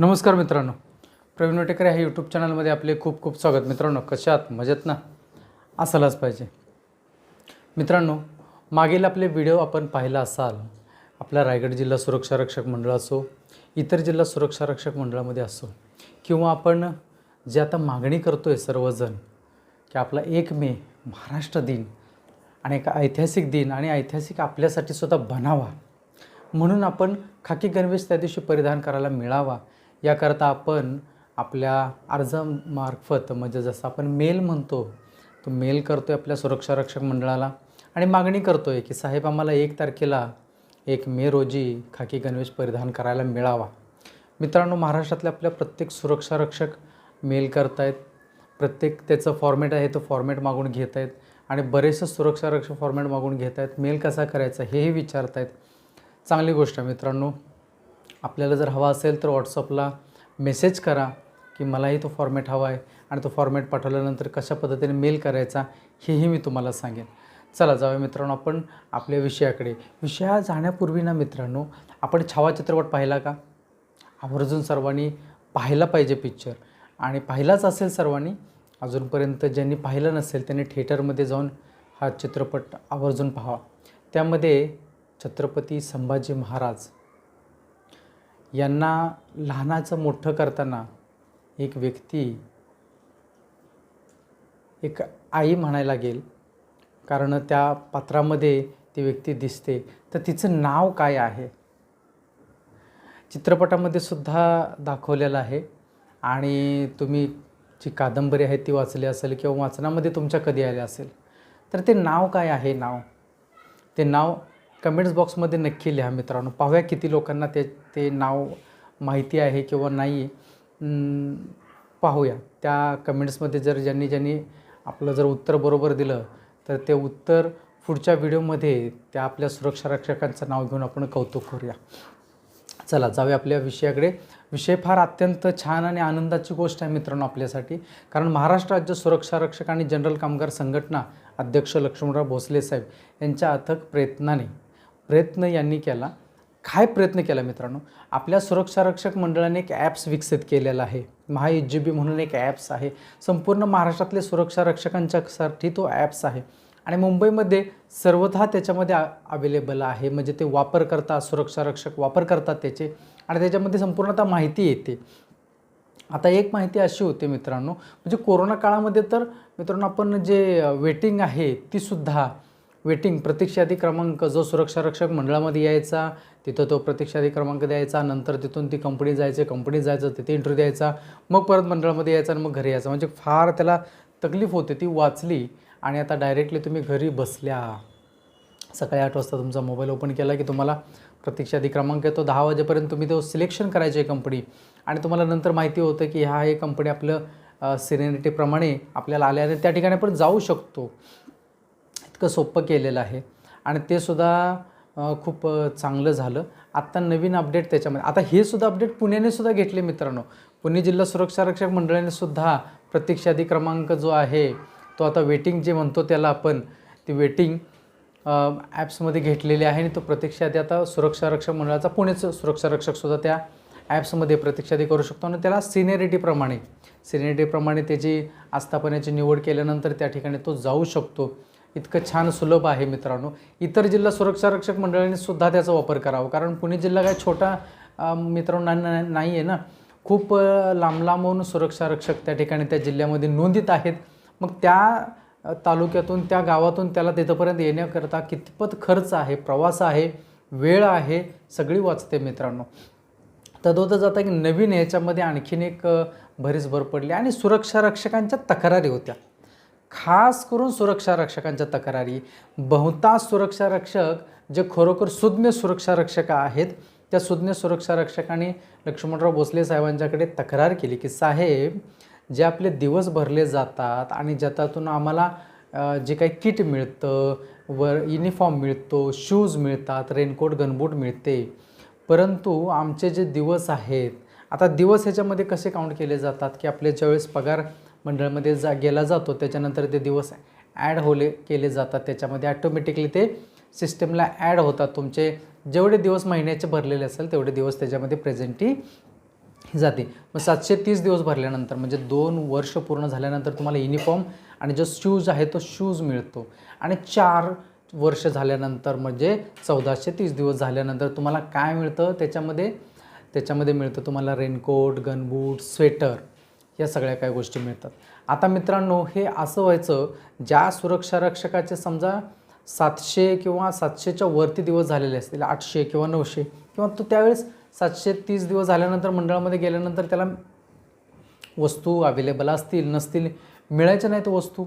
नमस्कार मित्रांनो. प्रवीण वटेकर ह्या यूट्यूब चॅनलमध्ये आपले खूप खूप स्वागत. मित्रांनो कशात मजेत ना? असायलाच पाहिजे. मित्रांनो मागील आपले व्हिडिओ आपण पाहिला असाल आपला रायगड जिल्हा सुरक्षा रक्षक मंडळ असो इतर जिल्हा सुरक्षा रक्षक मंडळामध्ये असो किंवा आपण जे आता मागणी करतो आहे सर्वजण की आपला एक मे महाराष्ट्र दिन आणि एक ऐतिहासिक दिन आणि ऐतिहासिक आपल्यासाठी सुद्धा बनावा. म्हणून आपण खाकी गणवेश त्या दिवशी परिधान करायला मिळावा याकरता आपण आपल्या अर्जामार्फत म्हणजे जसं आपण मेल म्हणतो तो मेल करतो आहे आपल्या सुरक्षा रक्षक मंडळाला. आणि मागणी करतो आहे की साहेब आम्हाला एक तारखेला एक मे रोजी खाकी गणवेश परिधान करायला मिळावा. मित्रांनो महाराष्ट्रातल्या आपल्या प्रत्येक सुरक्षा रक्षक मेल आहेत प्रत्येक त्याचं फॉर्मॅट आहे तो फॉर्मॅट मागून घेत आहेत आणि बरेचसे सुरक्षा रक्षक फॉर्मॅट मागून घेत आहेत मेल कसा करायचा हेही विचारत आहेत चांगली गोष्ट आहे मित्रांनो. आपल्याला जर हवा असेल तर व्हॉट्सअपला मेसेज करा की मलाही तो फॉर्मॅट हवा आहे आणि तो फॉर्मॅट पाठवल्यानंतर कशा पद्धतीने मेल करायचा हेही मी तुम्हाला सांगेन. चला जाऊया मित्रांनो आपण आपल्या विषयाकडे. विषया जाण्यापूर्वी ना मित्रांनो आपण छावा चित्रपट पाहिला का? आवर्जून सर्वांनी पाहायला पाहिजे पिक्चर आणि पाहिलाच असेल सर्वांनी अजूनपर्यंत ज्यांनी पाहिलं नसेल त्यांनी थिएटरमध्ये जाऊन हा चित्रपट आवर्जून पाहावा. त्यामध्ये छत्रपती संभाजी महाराज यांना लहानाचं मोठं करताना एक व्यक्ती एक आई म्हणायला लागेल कारण त्या पात्रामध्ये ती व्यक्ती दिसते. तर तिचं नाव काय आहे? चित्रपटामध्ये सुद्धा दाखवलेलं आहे. आणि तुम्ही जी कादंबरी आहे ती वाचली असेल किंवा वाचनामध्ये तुमच्या कधी आले असेल तर ते नाव काय आहे नाव? ते नाव कमेंट्स बॉक्समध्ये नक्की लिहा मित्रांनो. पाहूया किती लोकांना ते ते नाव माहिती आहे किंवा नाही. पाहूया. त्या कमेंट्समध्ये जर ज्यांनी ज्यांनी आपलं जर उत्तर बरोबर दिलं तर ते उत्तर पुढच्या व्हिडिओमध्ये त्या आपल्या सुरक्षा रक्षकांचं नाव घेऊन आपण कौतुक करूया. चला जाऊया आपल्या विषयाकडे. विषय फार अत्यंत छान आणि आनंदाची गोष्ट आहे मित्रांनो आपल्यासाठी. कारण महाराष्ट्र राज्य सुरक्षा रक्षक आणि जनरल कामगार संघटना अध्यक्ष लक्ष्मणराव भोसले साहेब यांच्या अथक प्रयत्नाने प्रयत्न यांनी केला. काय प्रयत्न केला मित्रांनो? आपल्या सुरक्षारक्षक मंडळाने एक ॲप्स विकसित केलेला आहे. महा एच जी बी म्हणून एक ॲप्स आहे. संपूर्ण महाराष्ट्रातले सुरक्षारक्षकांच्यासाठी तो ॲप्स आहे. आणि मुंबईमध्ये सर्वथा त्याच्यामध्ये अवेलेबल आहे. म्हणजे ते वापर करतात वापर करतात त्याचे. आणि त्याच्यामध्ये संपूर्णतः माहिती येते. आता एक माहिती अशी होती मित्रांनो. म्हणजे कोरोना काळामध्ये तर मित्रांनो आपण जे वेटिंग आहे तीसुद्धा वेटिंग प्रतीक्षादी क्रमांक जो सुरक्षा रक्षक मंडळामध्ये यायचा तिथं तो प्रतीक्षादी क्रमांक द्यायचा नंतर तिथून ती कंपनी जायचे कंपनी जायचं तिथे इंटरव्ह्यू द्यायचा मग परत मंडळामध्ये यायचा आणि मग घरी यायचा. म्हणजे फार त्याला तकलीफ होते ती वाचली आणि आता डायरेक्टली तुम्ही घरी बसल्या. सकाळी आठ वाजता तुमचा मोबाईल ओपन केला की तुम्हाला प्रतीक्षा क्रमांक येतो. दहा वाजेपर्यंत तुम्ही तो सिलेक्शन करायचे कंपनी आणि तुम्हाला नंतर माहिती होतं की हा हे कंपनी आपलं सिरेनिटीप्रमाणे आपल्याला आल्या आणि त्या ठिकाणी आपण जाऊ शकतो. इतकं सोपं केलेलं आहे. आणि ते सुद्धा खूप चांगलं झालं. आत्ता नवीन अपडेट त्याच्यामध्ये आता हे सुद्धा अपडेट पुण्याने सुद्धा घेतले मित्रांनो. पुणे जिल्हा सुरक्षा रक्षक मंडळाने सुद्धा प्रतीक्षादी क्रमांक जो आहे तो आता वेटिंग जे म्हणतो त्याला आपण ती वेटिंग ॲप्समध्ये घेतलेली आहे. आणि तो प्रतीक्षादी आता सुरक्षा रक्षक मंडळाचा पुणेचं सुरक्षा रक्षकसुद्धा त्या ॲप्समध्ये प्रतीक्षादी करू शकतो. आणि त्याला सिनियरिटीप्रमाणे सिनियरिटीप्रमाणे त्याची आस्थापनाची निवड केल्यानंतर त्या ठिकाणी तो जाऊ शकतो. इतकं छान सुलभ आहे मित्रांनो. इतर जिल्हा सुरक्षा रक्षक मंडळाने सुद्धा त्याचा वापर करावा. कारण पुणे जिल्हा काय छोटा मित्रांना मित्रांनो नाही आहे ना. खूप लांब लांबून सुरक्षा रक्षक त्या ठिकाणी त्या जिल्ह्यामध्ये नोंदित आहेत. मग त्या तालुक्यातून त्या गावातून त्याला तिथंपर्यंत येण्याकरता कितपत खर्च आहे प्रवास आहे वेळ आहे सगळी वाचते मित्रांनो. तदोतच आता एक नवीन याच्यामध्ये आणखीन एक भरीस भर पडली आणि सुरक्षा रक्षकांच्या तक्रारी होत्या. खास करून सुरक्षा रक्षकांच्या तक्रारी. बहुतांश सुरक्षा रक्षक जे खरोखर सुज्ञ सुरक्षा रक्षक आहेत त्या सुज्ञ सुरक्षा रक्षकांनी लक्ष्मणराव भोसले साहेबांच्याकडे तक्रार केली की साहेब जे आपले दिवस भरले जातात आणि ज्यातून आम्हाला जे काही किट मिळतं वर युनिफॉर्म मिळतो शूज मिळतात रेनकोट गनबूट मिळते. परंतु आमचे जे दिवस आहेत आता दिवस ह्याच्यामध्ये कसे काउंट केले जातात की आपले ज्यावेळेस पगार मंडळामध्ये जा गेला जातो. त्याच्यानंतर ते दिवस ॲड होले केले जातात. त्याच्यामध्ये ॲटोमॅटिकली ते सिस्टमला ॲड होतात. तुमचे जेवढे दिवस महिन्याचे भरलेले असेल तेवढे दिवस त्याच्यामध्ये प्रेझेंटी जाते. मग सातशे तीस दिवस भरल्यानंतर म्हणजे दोन वर्ष पूर्ण झाल्यानंतर तुम्हाला युनिफॉर्म आणि जो शूज आहे तो शूज मिळतो. आणि चार वर्ष झाल्यानंतर म्हणजे चौदाशे तीस दिवस झाल्यानंतर तुम्हाला काय मिळतं? त्याच्यामध्ये त्याच्यामध्ये मिळतं तुम्हाला रेनकोट गनबूट स्वेटर या सगळ्या काही गोष्टी मिळतात. आता मित्रांनो हे असं व्हायचं ज्या सुरक्षा रक्षकाचे समजा सातशे किंवा सातशेच्या वरती दिवस झालेले असतील आठशे किंवा नऊशे किंवा तो त्यावेळेस सातशे तीस दिवस झाल्यानंतर मंडळामध्ये गेल्यानंतर त्याला वस्तू अवेलेबल असतील नसतील मिळायच्या नाहीत वस्तू.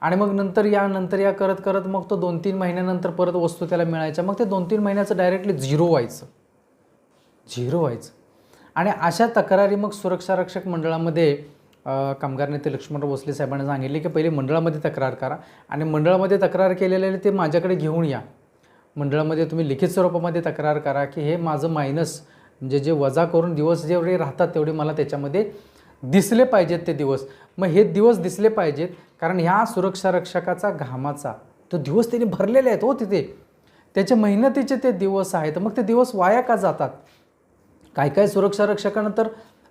आणि मग नंतर या नंतर या करत करत मग तो दोन तीन महिन्यानंतर परत वस्तू त्याला मिळायच्या. मग ते दोन तीन महिन्याचं डायरेक्टली झिरो व्हायचं. झिरो व्हायचं. आणि अशा तक्रारी मग सुरक्षा रक्षक मंडळामध्ये कामगार नेते लक्ष्मणराव भोसले साहेबांनी सांगितले की पहिले मंडळामध्ये तक्रार करा आणि मंडळामध्ये तक्रार केलेले ते माझ्याकडे घेऊन या. मंडळामध्ये तुम्ही लिखित स्वरूपामध्ये तक्रार करा की हे माझं मायनस म्हणजे जे वजा करून दिवस जेवढे राहतात तेवढे मला त्याच्यामध्ये दिसले पाहिजेत ते दिवस. मग हे दिवस दिसले पाहिजेत कारण ह्या सुरक्षा रक्षकाचा घामाचा तो दिवस त्यांनी भरलेले आहेत हो तिथे. त्याच्या मेहनतीचे ते दिवस आहेत. मग ते दिवस वाया का जातात? काय काय सुरक्षा रक्षकांना तर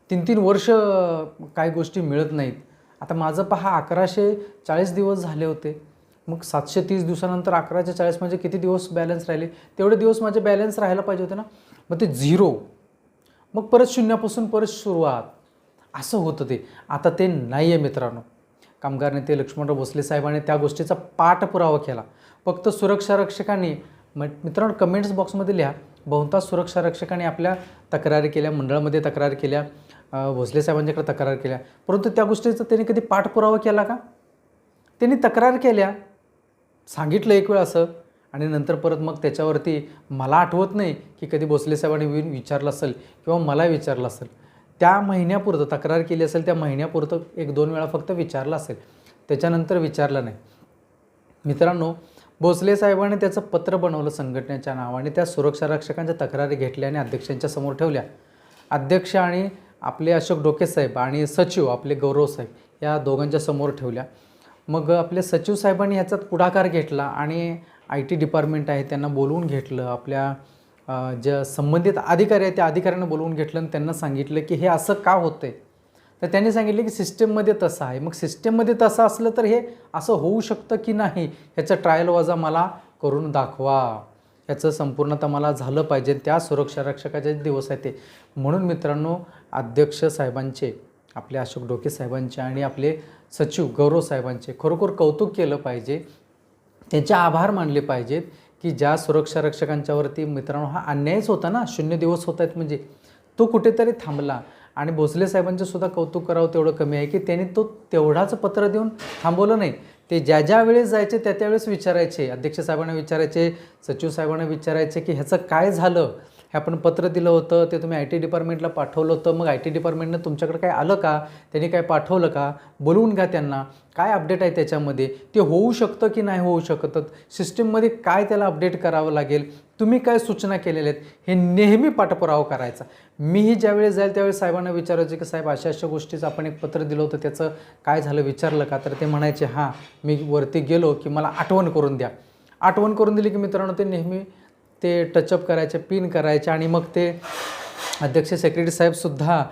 तीन तीन वर्ष काही काय गोष्टी मिळत नाहीत. आता माझं पहा अकराशे चाळीस दिवस झाले होते. मग सातशे तीस दिवसानंतर अकराशे चाळीस म्हणजे किती दिवस बॅलन्स राहिले? तेवढे दिवस माझे बॅलन्स राहायला पाहिजे होते ना. मग ते झिरो. मग परत शून्यापासून परत सुरुवात. असं होतं ते. आता ते नाही आहे मित्रांनो. कामगार नेते लक्ष्मणराव भोसले साहेबांनी त्या गोष्टीचा पाठपुरावा केला. फक्त सुरक्षा रक्षकांनी म मित्रांनो कमेंट्स बॉक्समध्ये लिहा. बहुतांश सुरक्षा रक्षकांनी आपल्या तक्रारी केल्या मंडळामध्ये तक्रार केल्या भोसले साहेबांच्याकडे तक्रार केल्या. परंतु त्या गोष्टीचा त्यांनी कधी पाठपुरावा केला का? त्यांनी तक्रार केल्या. सांगितलं एक वेळ असं आणि नंतर परत मग त्याच्यावरती मला आठवत नाही की कधी भोसले साहेबांनी येऊन विचारलं असेल किंवा मला विचारलं असेल. त्या महिन्यापुरतं तक्रार केली असेल त्या महिन्यापुरतं एक दोन वेळा फक्त विचारलं असेल. त्याच्यानंतर विचारलं नाही. मित्रांनो भोसले साहेबांनी त्याचं पत्र बनवलं संघटनेच्या नावाने. त्या सुरक्षा रक्षकांच्या तक्रारी घेतल्या आणि अध्यक्षांच्या समोर ठेवल्या. अध्यक्ष आणि आपले अशोक डोके साहेब आणि सचिव आपले गौरव साहेब या दोघांच्या समोर ठेवल्या. मग आपले सचिव साहेबांनी ह्याच्यात पुढाकार घेतला आणि आय टी डिपार्टमेंट आहे त्यांना बोलवून घेतलं. आपल्या ज्या संबंधित अधिकारी आहेत त्या अधिकाऱ्यांना बोलवून घेतलं आणि त्यांना सांगितलं की हे असं का होतं आहे तर त्यांनी सांगितले की सिस्टममध्ये तसं आहे. मग सिस्टममध्ये तसं असलं तर हे असं होऊ शकतं की नाही ह्याचं ट्रायल वजा मला करून दाखवा. ह्याचं संपूर्णतः मला झालं पाहिजे. त्या सुरक्षा रक्षकाचे दिवस आहेत ते. म्हणून मित्रांनो अध्यक्ष साहेबांचे आपले अशोक डोके साहेबांचे आणि आपले सचिव गौरव साहेबांचे खरोखर कौतुक केलं पाहिजे. त्यांचे आभार मानले पाहिजेत की ज्या सुरक्षा रक्षकांच्यावरती मित्रांनो हा अन्यायच होता ना शून्य दिवस होत आहेत म्हणजे. तो कुठेतरी थांबला. आणि भोसले साहेबांचं सुद्धा कौतुक करावं तेवढं कमी आहे की त्यांनी तो तेवढाच पत्र देऊन थांबवलं नाही. ते ज्या ज्या वेळेस जायचे त्या त्यावेळेस विचारायचे. अध्यक्ष साहेबांना विचारायचे सचिव साहेबांना विचारायचे की ह्याचं काय झालं? हे आपण पत्र दिलं होतं ते तुम्ही आय टी डिपार्टमेंटला पाठवलं होतं. मग आय टी डिपार्टमेंटनं तुमच्याकडे काय आलं का? त्यांनी काय पाठवलं का? बोलवून घ्या त्यांना. काय अपडेट आहे त्याच्यामध्ये? ते होऊ शकतं की नाही होऊ शकत? सिस्टीममध्ये काय त्याला अपडेट करावं लागेल? तुम्ही काय सूचना केलेल्या आहेत? हे नेहमी पाठपुरावा करायचा. मीही ज्यावेळेस जाईल त्यावेळेस साहेबांना विचारायचे की साहेब अशा अशा गोष्टीचं आपण एक पत्र दिलं होतं. त्याचं काय झालं विचारलं का? तर ते म्हणायचे हां मी वरती गेलो की मला आठवण करून द्या. आठवण करून दिली की मित्रांनो ते नेहमी ते टचअप करायचे पिन करायचे आणि मग ते अध्यक्ष सेक्रेटरी साहेबसुद्धा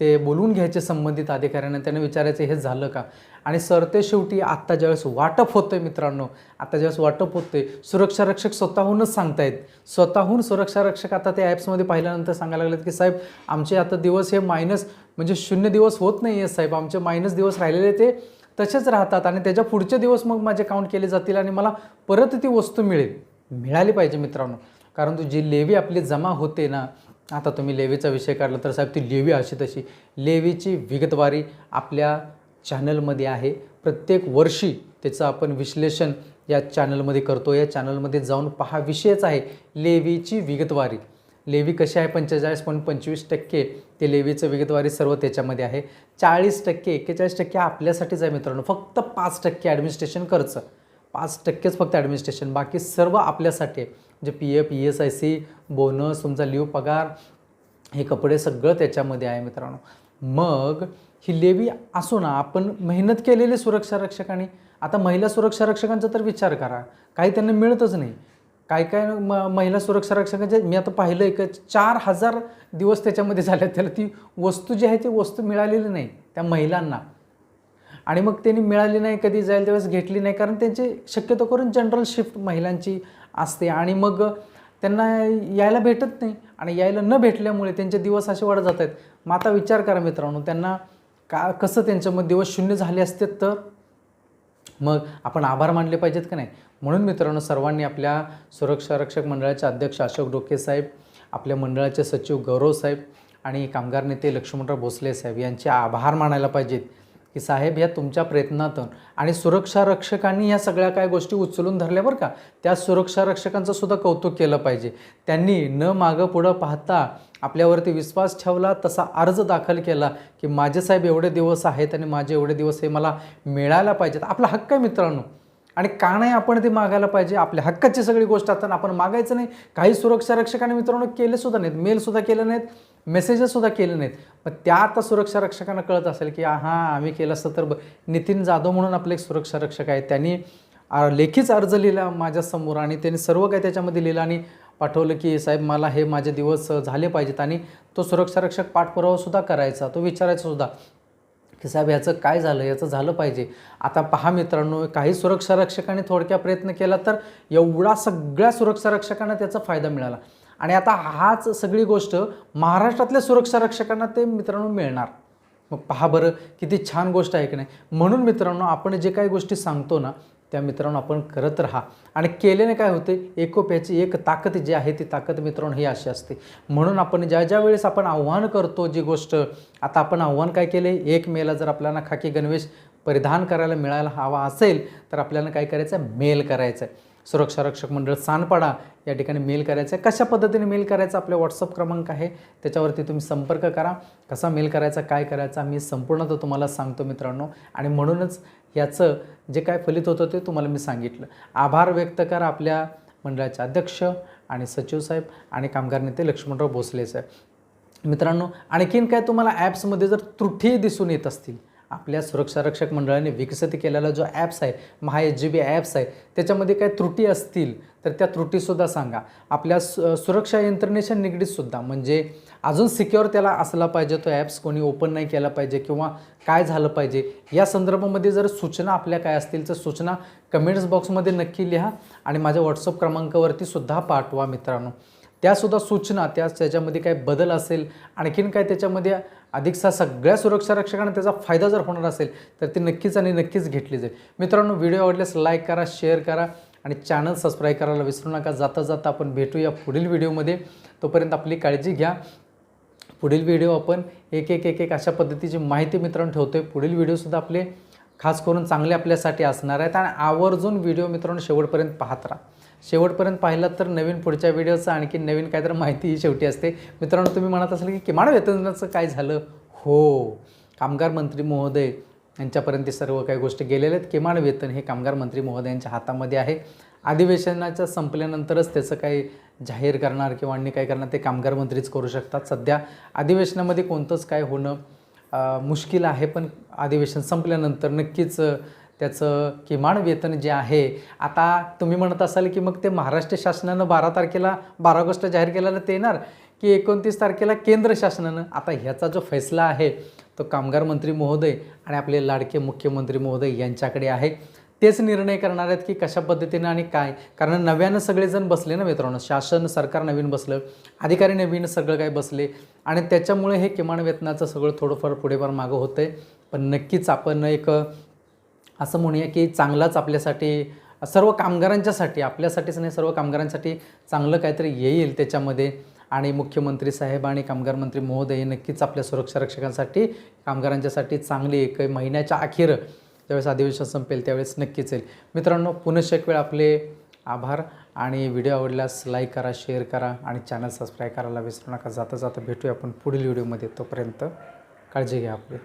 ते बोलवून घ्यायचे संबंधित अधिकाऱ्यांना त्यांना विचारायचं हे झालं का? आणि सर ते शेवटी आत्ता ज्यावेळेस वाटप होतं आहे मित्रांनो आत्ता ज्यावेळेस वाटप होतं आहे सुरक्षा रक्षक स्वतःहूनच सांगतायत. स्वतःहून सुरक्षा रक्षक आता ते ॲप्समध्ये पाहिल्यानंतर सांगायला लागलेत की साहेब आमचे आता दिवस हे मायनस म्हणजे शून्य दिवस होत नाही आहे साहेब. आमचे मायनस दिवस राहिलेले ते तसेच राहतात आणि त्याच्या पुढचे दिवस मग माझे काउंट केले जातील आणि मला परत ती वस्तू मिळेल. मिळाली पाहिजे मित्रांनो. कारण तू जी लेवी आपली जमा होते ना आता तुम्ही लेवीचा विषय काढला तर साहेब ती लेवी अशी तशी. लेवीची विगतवारी आपल्या चॅनलमध्ये आहे. प्रत्येक वर्षी त्याचं आपण विश्लेषण या चॅनलमध्ये करतो. या चॅनलमध्ये जाऊन पहा विषयच आहे. लेवीची विगतवारी. लेवी कशी आहे? पंचेचाळीस पॉईंट पंचवीस टक्के ते लेवीचं विगतवारी सर्व त्याच्यामध्ये आहे. चाळीस टक्के एक्केचाळीस टक्के आपल्यासाठीच आहे मित्रांनो. फक्त पाच टक्के ॲडमिनिस्ट्रेशन खर्च. पाच टक्केच फक्त ॲडमिनिस्ट्रेशन. बाकी सर्व आपल्यासाठी आहे. जे P F E S I C bonus तुमचा लिव पगार हे कपडे सगळं त्याच्यामध्ये आहे मित्रांनो. मग ही लेवी असो ना आपण मेहनत केलेली सुरक्षा रक्षकांनी. आता महिला सुरक्षा रक्षकांचा तर विचार करा. काही त्यांना मिळतच नाही. काय काय म महिला सुरक्षा रक्षकांचे मी आता पाहिलं आहे का चार हजार दिवस त्याच्यामध्ये झाले त्याला ती वस्तू जी आहे ती वस्तू मिळालेली नाही त्या महिलांना. आणि मग त्यांनी मिळाली नाही कधी जाईल त्यावेळेस घेतली नाही कारण त्यांची शक्यतो करून जनरल शिफ्ट महिलांची असते. आणि मग त्यांना यायला भेटत नाही आणि यायला न भेटल्यामुळे त्यांचे दिवस असे वाढत जात आहेत मग आता विचार करा मित्रांनो त्यांना का कसं त्यांच्यामध्ये दिवस शून्य झाले असते तर? मग आपण आभार मानले पाहिजेत का नाही? म्हणून मित्रांनो सर्वांनी आपल्या सुरक्षा रक्षक मंडळाचे अध्यक्ष अशोक डोके साहेब आपल्या मंडळाचे सचिव गौरव साहेब आणि कामगार नेते लक्ष्मणराव भोसले साहेब यांचे आभार मानायला पाहिजेत. की साहेब या तुमच्या प्रयत्नातून आणि सुरक्षा रक्षकांनी या सगळ्या काय गोष्टी उचलून धरल्या बरं का? त्या सुरक्षा रक्षकांचं सुद्धा कौतुक केलं पाहिजे. त्यांनी न मागं पुढं पाहता आपल्यावरती विश्वास ठेवला तसा अर्ज दाखल केला की माझे साहेब एवढे दिवस आहेत आणि माझे एवढे दिवस हे मला मिळायला पाहिजेत. आपला हक्क आहे मित्रांनो. आणि का नाही आपण ते मागायला पाहिजे? आपल्या हक्काची सगळी गोष्ट असताना आपण मागायचं नाही. काही सुरक्षा रक्षकांनी मित्रांनो केलेसुद्धा नाहीत. मेलसुद्धा केले नाहीत. मेसेजेससुद्धा केले नाहीत. पण त्या आता सुरक्षा रक्षकांना कळत असेल की हां आम्ही केलं असतं तर ब नितीन जाधव म्हणून आपले एक सुरक्षा रक्षक आहेत. त्यांनी लेखीच अर्ज लिहिला माझ्यासमोर आणि त्यांनी सर्व काही त्याच्यामध्ये लिहिलं आणि पाठवलं की साहेब मला हे माझे दिवस झाले पाहिजेत आणि तो सुरक्षा रक्षक पाठपुरावासुद्धा करायचा तो विचारायचा सुद्धा. की साहेब याचं काय झालं? याचं झालं पाहिजे. आता पहा मित्रांनो काही सुरक्षा रक्षकांनी थोडक्या प्रयत्न केला तर एवढा सगळ्या सुरक्षा रक्षकांना त्याचा फायदा मिळाला. आणि आता हाच सगळी गोष्ट महाराष्ट्रातल्या सुरक्षा रक्षकांना ते मित्रांनो मिळणार. मग पहा बरं किती छान गोष्ट आहे की नाही? म्हणून मित्रांनो आपण जे काही गोष्टी सांगतो ना त्या मित्रांनो आपण करत राहा. आणि केल्याने काय होते? एकोप्याची एक ताकद जी आहे ती ताकद मित्रांनो ही अशी असते. म्हणून आपण ज्या ज्या वेळेस आपण आव्हान करतो जी गोष्ट आता आपण आव्हान काय केले? एक मेला जर आपल्याला खाकी गणवेश परिधान करायला मिळायला हवा असेल तर आपल्याला काय करायचं आहे मेल करायचं आहे सुरक्षा रक्षक मंडळ सानपाडा या ठिकाणी मेल करायचं आहे. कशा पद्धतीने मेल करायचा? आपल्या व्हॉट्सअप क्रमांक आहे. त्याच्यावरती तुम्ही संपर्क करा. कसा मेल करायचा काय करायचा मी संपूर्ण तो तुम्हाला सांगतो मित्रांनो. आणि म्हणूनच याचं जे काय फलित होतं ते तुम्हाला मी सांगितलं. आभार व्यक्त करा आपल्या मंडळाचे अध्यक्ष आणि सचिव साहेब आणि कामगार नेते लक्ष्मणराव भोसले साहेब मित्रांनो आणखीन काय तुम्हाला ॲप्समध्ये जर त्रुटी दिसून येत असतील आपल्या सुरक्षारक्षक मंडळाने विकसित केलेला जो ॲप्स आहे महा एच जी बी ॲप्स आहे त्याच्यामध्ये काय त्रुटी असतील तर त्या त्रुटीसुद्धा सांगा. आपल्या सु सुरक्षा यंत्रणेच्या निगडीतसुद्धा म्हणजे अजून सिक्युअर त्याला असला पाहिजे तो ॲप्स कोणी ओपन नाही केला पाहिजे किंवा काय झालं पाहिजे या संदर्भामध्ये जर सूचना आपल्या काय असतील तर सूचना कमेंट्स बॉक्समध्ये नक्की लिहा आणि माझ्या व्हॉट्सअप क्रमांकावरती सुद्धा पाठवा मित्रांनो. त्यासुद्धा सूचना त्या त्याच्यामध्ये काय बदल असेल आणखीन काय त्याच्यामध्ये अधिकचा सगळ्या सुरक्षा रक्षकांना त्याचा फायदा जर होणार असेल तर ती नक्कीच आणि नक्कीच घेतली जाईल. मित्रांनो व्हिडिओ आवडल्यास लाईक करा शेअर करा आणि चॅनल सबस्क्राईब करायला विसरू नका. जाता जाता आपण भेटूया पुढील व्हिडिओमध्ये. तोपर्यंत आपली काळजी घ्या. पुढील व्हिडिओ आपण एक एक एक एक अशा पद्धतीची माहिती मित्रांनो ठेवतोय. पुढील व्हिडिओसुद्धा आपले खास करून चांगले आपल्यासाठी असणार आहेत. आणि आवर्जून व्हिडिओ मित्रांनो शेवटपर्यंत पाहत राहा. शेवटपर्यंत पाहिलात तर नवीन पुढच्या व्हिडिओचं आणखी नवीन काहीतरी माहिती ही शेवटी असते. मित्रांनो तुम्ही म्हणत असाल की किमान वेतनाचं काय झालं? हो. कामगार मंत्री महोदय यांच्यापर्यंत ते सर्व काही गोष्टी गेलेल्या आहेत. किमान वेतन हे कामगार मंत्री महोदयांच्या हातामध्ये आहे. अधिवेशनाच्या संपल्यानंतरच त्याचं काही जाहीर करणार किंवा अन्य काय करणार ते कामगार मंत्रीच करू शकतात. सध्या अधिवेशनामध्ये कोणतंच काय होणं मुश्किल आहे पण अधिवेशन संपल्यानंतर नक्कीच त्याचं किमान वेतन जे आहे आता तुम्ही म्हणत असाल की मग ते महाराष्ट्र शासनानं बारा तारखेला बारा ऑगस्ट जाहीर केलेलं ते येणार की एकोणतीस तारखेला केंद्र शासनानं? आता ह्याचा जो फैसला आहे तो कामगार मंत्री महोदय आणि आपले लाडके मुख्यमंत्री महोदय यांच्याकडे आहे. तेच निर्णय करणार आहेत की कशा पद्धतीनं आणि काय? कारण नव्यानं सगळेजण बसले ना मित्रांनो शासन सरकार नवीन बसलं अधिकारी नवीन सगळं काय बसले आणि त्याच्यामुळे हे किमान वेतनाचं सगळं थोडंफार पुढेफार मागं होतं आहे पण नक्कीच आपण एक असं म्हणूया की चांगलाच आपल्यासाठी सर्व कामगारांच्यासाठी आपल्यासाठीच नाही सर्व कामगारांसाठी चांगलं काहीतरी येईल त्याच्यामध्ये. आणि मुख्यमंत्री साहेब आणि कामगार मंत्री महोदय नक्कीच आपल्या सुरक्षा रक्षकांसाठी कामगारांच्यासाठी चांगली एक महिन्याच्या अखेर ज्यावेळेस अधिवेशन संपेल त्यावेळेस नक्कीच येईल. मित्रांनो पुनश्च एक वेळ आपले आभार आणि व्हिडिओ आवडल्यास लाईक करा शेअर करा आणि चॅनल सबस्क्राईब करायला विसरू नका. जाता जाता भेटूया आपण पुढील व्हिडिओमध्ये. तोपर्यंत काळजी घ्या आपली.